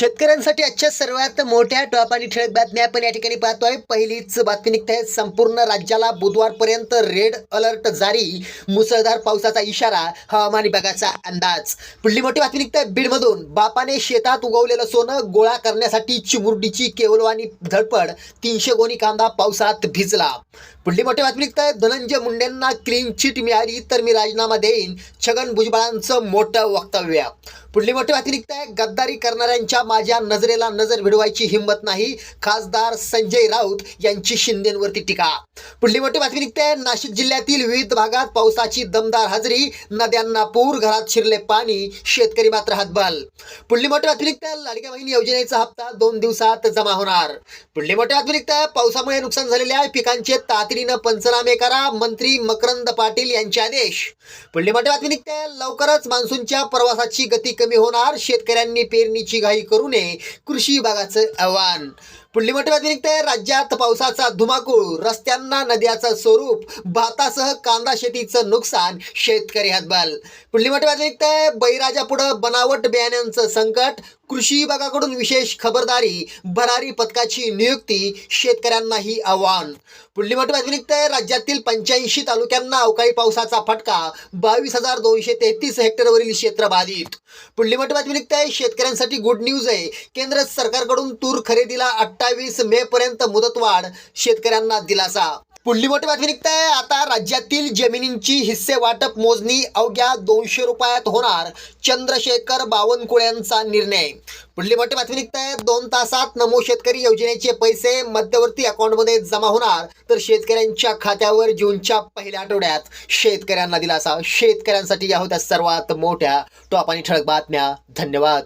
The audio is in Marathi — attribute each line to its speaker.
Speaker 1: शेतकऱ्यांसाठी आजच्या सर्वात मोठ्या टॉप आणि ठळक बातम्या आपण या ठिकाणी पाहतोय. पहिलीच बातमी निघत. आहे संपूर्ण राज्याला बुधवारपर्यंत रेड अलर्ट जारी. मुसळधार पावसाचा इशारा हवामान विभागाचा अंदाज. पुढली मोठी बातमी निघत आहे बीडमधून. बापाने शेतात उगवलेलं सोनं गोळा करण्यासाठी चिमुरडीची केवलवानी धडपड. तीनशे गोणी कांदा पावसात भिजला. पुढली मोठी बातमी निघत. आहे धनंजय मुंडेंना क्लीन चिट मिळाली तर मी राजीनामा देईन. छगन भुजबळांचं मोठं वक्तव्य. पुढली मोठी बातमी निघत. आहे गद्दारी करणाऱ्यांच्या माझ्या नजरेला नजर भिडवायची हिंमत नाही. खासदार संजय राऊत यांची शिंदेवरती टीका. पुढली मोठी बातमी निघते. नाशिक जिल्ह्यातील विविध भागात पावसाची दमदार हजेरी. नद्यांना पूर घरात शिरले पाणी. शेतकरी मात्र हातबाल. पुढली मोठी बातमी निघते. लाडक्या बहीण योजनेचा हप्ता दोन दिवसात जमा होणार. पुढली मोठी बातमी निघते. पावसामुळे नुकसान झालेल्या पिकांचे तातडीनं पंचनामे करा मंत्री मकरंद पाटील यांचे आदेश. पुढली मोठी बातमी निघते. लवकरच मान्सूनच्या प्रवासाची गती कमी होणार. शेतकऱ्यांनी पेरणीची घाई करू नये. कृषी विभागाचं आवाहन. पुढली मोठी बातमी निघते आहे राज्यात पावसाचा धुमाकूळ रस्त्यांना नद्याचं स्वरूप भातासह कांदा शेतीचं नुकसान शेतकरी हातबल. पुढली मोठी बातमी निघते आहे बळीराजापुढं बनावट बियाण्यांचं संकट कृषी विभागाकडून विशेष खबरदारी भरारी पथकाची नियुक्ती शेतकऱ्यांनाही आव्हान. पुढली मोठी बातमी निघते आहे राज्यातील पंच्याऐंशी तालुक्यांना अवकाळी पावसाचा फटका बावीस हजार दोनशे तेहतीस हेक्टरवरील क्षेत्र बाधित. पुढली मोठी बातमी निघते आहे शेतकऱ्यांसाठी गुड न्यूज आहे. केंद्र सरकारकडून तूर खरेदीला अठ्ठावीस मे पर्यंत मुदतवाढ शेतकऱ्यांना दिलासा. पुढली मोठी बातमी निघते आहे आता राज्यातील जमिनींची हिस्से वाटप मोजणी अवघ्या दोनशे रुपयात होणार. चंद्रशेखर बावनकुळ्यांचा निर्णय. पुढली मोठी बातमी निघते आहे दोन तासात नमो शेतकरी योजनेचे पैसे मध्यवर्ती अकाउंटमध्ये जमा होणार तर शेतकऱ्यांच्या खात्यावर जूनच्या पहिल्या आठवड्यात शेतकऱ्यांना दिलासा. शेतकऱ्यांसाठी या होत्या सर्वात मोठ्या टॉप आणि ठळक बातम्या. धन्यवाद.